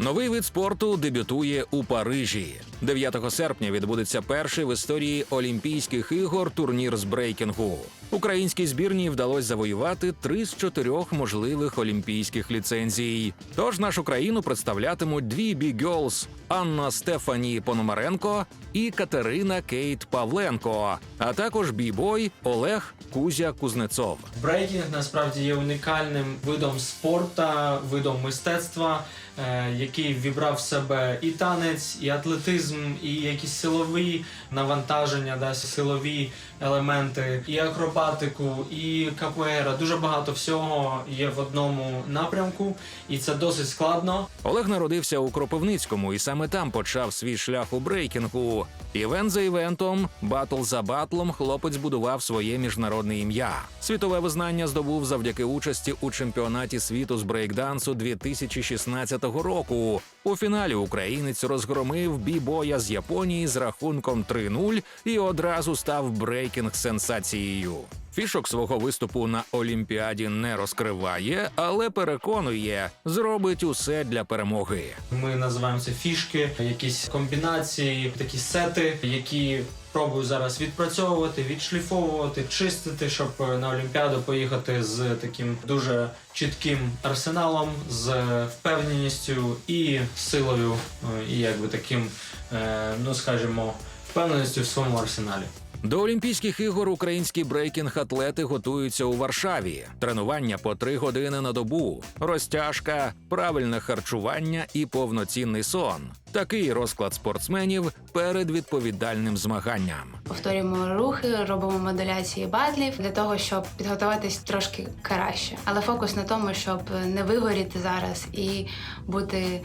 Новий вид спорту дебютує у Парижі. 9 серпня відбудеться перший в історії Олімпійських ігор турнір з брейкінгу. Українській збірній вдалося завоювати три з чотирьох можливих олімпійських ліцензій. Тож нашу країну представлятимуть дві бігьолс Анна Стефані Пономаренко і Катерина Кейт Павленко, а також бібой Олег Кузя Кузнецов. Брейкінг насправді є унікальним видом спорту, видом мистецтва, е, який вібрав в себе і танець, і атлетизм, і якісь силові навантаження, да, силові елементи, і акробатику, і капуера. Дуже багато всього є в одному напрямку, і це досить складно. Олег народився у Кропивницькому і саме там почав свій шлях у брейкінгу. Івент за івентом, батл за батлом, хлопець будував своє міжнародне ім'я. Світове визнання здобув завдяки участі у чемпіонаті світу з брейкдансу 2016 року. У фіналі українець розгромив бібоя з Японії з рахунком 3-0 і одразу став брейкінг сенсацією. Фішок свого виступу на Олімпіаді не розкриває, але переконує, зробить усе для перемоги. Ми називаємо це фішки, якісь комбінації, такі сети, які пробую зараз відпрацьовувати, відшліфовувати, чистити, щоб на Олімпіаду поїхати з таким дуже чітким арсеналом, з впевненістю і силою, е, і якби таким, е, ну скажімо, впевненістю в своєму арсеналі. До Олімпійських ігор українські брейкінг-атлети готуються у Варшаві. Тренування по три години на добу, розтяжка, правильне харчування і повноцінний сон. Такий розклад спортсменів перед відповідальним змаганням. Повторюємо рухи, робимо модуляції батлів для того, щоб підготуватись трошки краще. Але фокус на тому, щоб не вигоріти зараз і бути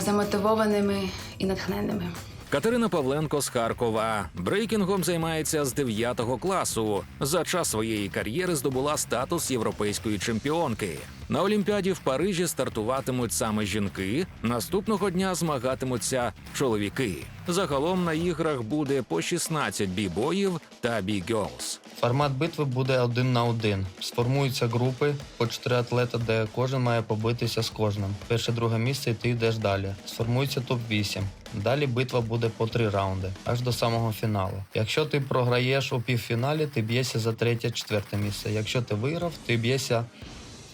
замотивованими і натхненними. Катерина Павленко з Харкова брейкінгом займається з 9 класу. За час своєї кар'єри здобула статус європейської чемпіонки. На Олімпіаді в Парижі стартуватимуть саме жінки. Наступного дня змагатимуться чоловіки. Загалом на іграх буде по 16 бібоїв та бігьолс. Формат битви буде один на один. Сформуються групи по чотири атлета, де кожен має побитися з кожним. Перше, друге місце, і ти йдеш далі. Сформується топ 8 Далі битва буде по три раунди, аж до самого фіналу. Якщо ти програєш у півфіналі, ти б'єшся за третє, четверте місце. Якщо ти виграв, ти б'єшся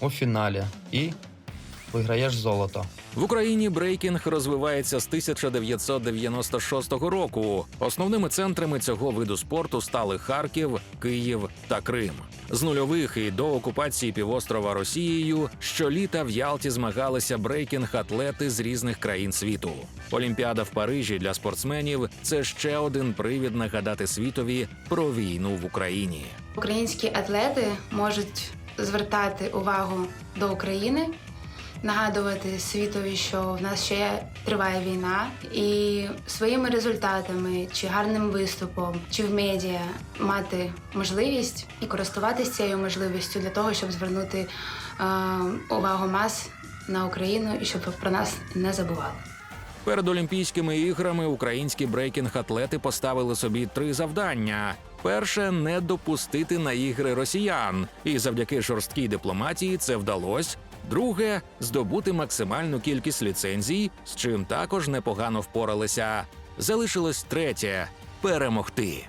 у фіналі і виграєш золото. В Україні брейкінг розвивається з 1996 року. Основними центрами цього виду спорту стали Харків, Київ та Крим. З нульових і до окупації півострова Росією щоліта в Ялті змагалися брейкінг-атлети з різних країн світу. Олімпіада в Парижі для спортсменів це ще один привід нагадати світові про війну в Україні. Українські атлети можуть звертати увагу до України, нагадувати світові, що в нас ще триває війна, і своїми результатами, чи гарним виступом, чи в медіа мати можливість і користуватися цією можливістю для того, щоб звернути е, увагу мас на Україну і щоб про нас не забували. Перед Олімпійськими іграми українські брейкінг-атлети поставили собі три завдання: перше не допустити на ігри росіян, і завдяки жорсткій дипломатії це вдалося. Друге здобути максимальну кількість ліцензій, з чим також непогано впоралися. Залишилось третє перемогти.